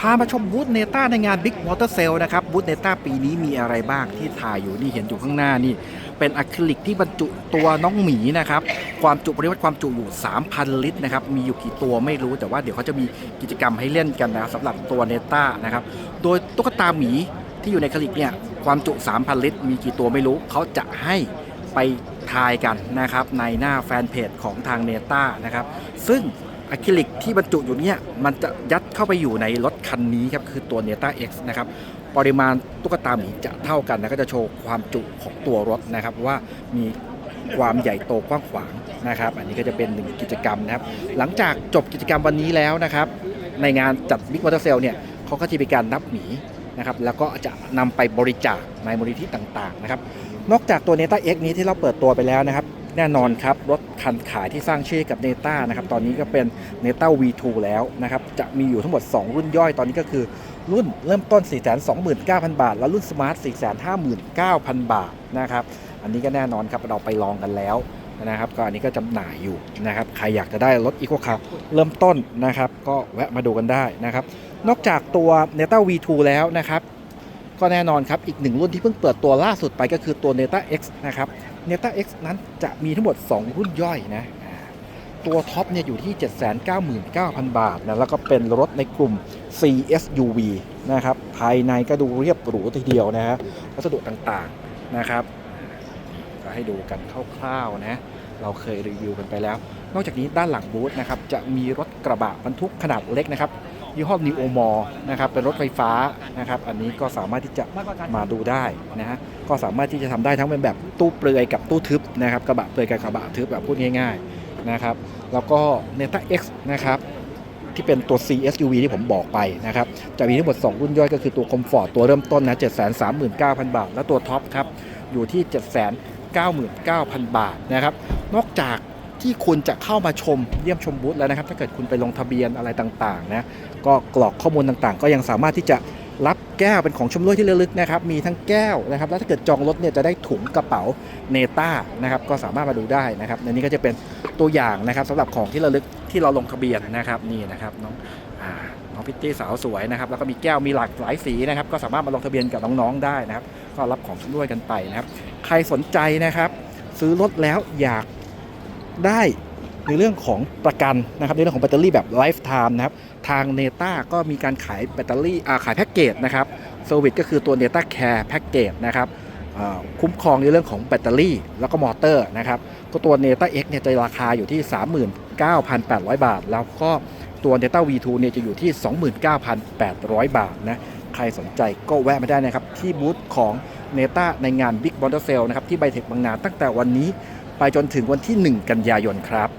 พามาชมบูธเนต้าในงาน Big Motor Sale นะครับบูธเนต้าปีนี้มีอะไรบ้างที่ถ่ายอยู่นี่เห็นอยู่ข้างหน้านี่ เป็นอะคริลิกที่บรรจุตัวน้องหมีนะครับ ความจุปริมาตรความจุอยู่ 3,000 ลิตรนะครับ มีอยู่กี่ตัวไม่รู้แต่ว่าเดี๋ยวเขาจะมีกิจกรรมให้เล่นกันนะสำหรับตัวเนต้านะครับ โดยตุ๊กตาหมีที่อยู่ในอะคริลิกเนี่ยความจุ 3,000 ลิตร มีกี่ตัวไม่รู้เขาจะให้ไปทายกันนะครับในหน้าแฟนเพจของทางเนต้านะครับซึ่ง อะคริลิกที่บรรจุอยู่เนี่ยมันจะยัดเข้าไปอยู่ในรถคันนี้ครับคือตัว n e t a X นะครับปริมาณตุ๊กตาหมีจะเท่ากันนะก็จะโชว์ความจุของตัวรถนะครับว่ามีความใหญ่โตกว้างขวางนะครับ อันนี้ก็จะเป็นหนึ่งกิจกรรมนะครับ หลังจากจบกิจกรรมวันนี้แล้วนะครับ ในงานจัด Big Motor Sale เนี่ยเขาก็จะมีการนับหมีนะครับแล้วก็จะนำไปบริจาคในมูลนิธิต่างๆนะครับนอกจากตัว n e t a X นี้ที่เราเปิดตัวไปแล้วนะครับ แน่นอนครับ รถคันขายที่สร้างชื่อกับ n e t a นะครับ ตอนนี้ก็เป็น n e t a V2 แล้วนะครับ จะมีอยู่ทั้งหมด 2 รุ่นย่อยตอนนี้ก็คือ รุ่นเริ่มต้น 429,000 บาท และรุ่น Smart 459,000 บาทนะครับ อันนี้ก็แน่นอนครับเราไปลองกันแล้วนะครับก็อันนี้ก็จำหน่ายอยู่นะครับใครอยากจะได้รถ Eco Car เริ่มต้นนะครับ ก็แวะมาดูกันได้นะครับ นอกจากตัว n e t a V2 แล้วนะครับ ก็แน่นอนครับ อีกหนึ่งรุ่นที่เพิ่งเปิดตัวล่าสุดไปก็คือตัว n e t a X นะครับ n e t a X นั้นจะมีทั้งหมด 2 รุ่นย่อยนะ ตัวท็อปเนี่ยอยู่ที่ 799,000 บาทนะ แล้วก็เป็นรถในกลุ่ม CSUV นะครับ ภายในก็ดูเรียบหรูทีเดียวนะฮะวัสดุต่างๆนะครับ ก็ให้ดูกันคร่าวๆนะ เราเคยรีวิวกันไปแล้ว นอกจากนี้ด้านหลังบูธนะครับ จะมีรถกระบะบรรทุกขนาดเล็กนะครับ ยี่ห้อ Neo m o นะครับเป็นรถไฟฟ้านะครับอันนี้ก็สามารถที่จะมาดูได้นะฮะก็สามารถที่จะทำได้ทั้งเป็นแบบตู้เปลือยกับตู้ทึบนะครับกระบะเปลือยกับกระบะทึบแบบพูดง่ายๆนะครับแล้วก็ n e t a X นะครับที่เป็นตัว CSUV ที่ผมบอกไปนะครับจะมีทั้งหมด 2 รุ่นย่อยก็คือตัวคอมฟอร์ตตัวเริ่มต้นนะ 739,000 บาท และตัวท็อปครับอยู่ที่ 799,000 บาทนะครับนอกจาก ที่คุณจะเข้ามาชมเยี่ยมชมบูธแล้วนะครับ ถ้าเกิดคุณไปลงทะเบียนอะไรต่างๆนะก็กรอกข้อมูลต่างๆ ก็ยังสามารถที่จะรับแก้วเป็นของชมรวยที่ระลึกนะครับ มีทั้งแก้วนะครับ แล้วถ้าเกิดจองรถเนี่ยจะได้ถุงกระเป๋าเนต้านะครับ ก็สามารถมาดูได้นะครับในนี้ก็จะเป็นตัวอย่างนะครับสำหรับของที่ระลึกที่เราลงทะเบียนนะครับนี่นะครับน้องน้องพิตตี้สาวสวยนะครับแล้วก็มีแก้วมีหลากหลายสีนะครับ ก็สามารถมาลงทะเบียนกับน้องๆได้นะครับ ก็รับของชมรวยกันไปนะครับ ใครสนใจนะครับ ซื้อรถแล้วอยาก ได้ในเรื่องของประกันนะครับในเรื่องของแบตเตอรี่แบบไลฟ์ไทม์นะครับทางเนต้าก็มีการขายแบตเตอรี่อ่าขายแพ็กเกจนะครับเซอร์วิสก็คือตัว n e t a Care แพ็กเกจนะครับคุ้มครองในเรื่องของแบตเตอรี่ แล้วก็มอเตอร์นะครับก็ตัว n e t a X เนี่ยจะราคาอยู่ที่ 39,800 บาท แล้วก็ตัว n e t a V2 เนี่ยจะอยู่ที่ 29,800 บาทนะใครสนใจก็แวะมาได้นะครับ ที่บูธของเนต้าในงาน Big b o n d e r Sale นะครับที่ไบเทคบางนาตั้งแต่วันนี้ ไปจนถึงวันที่ 1 กันยายนครับ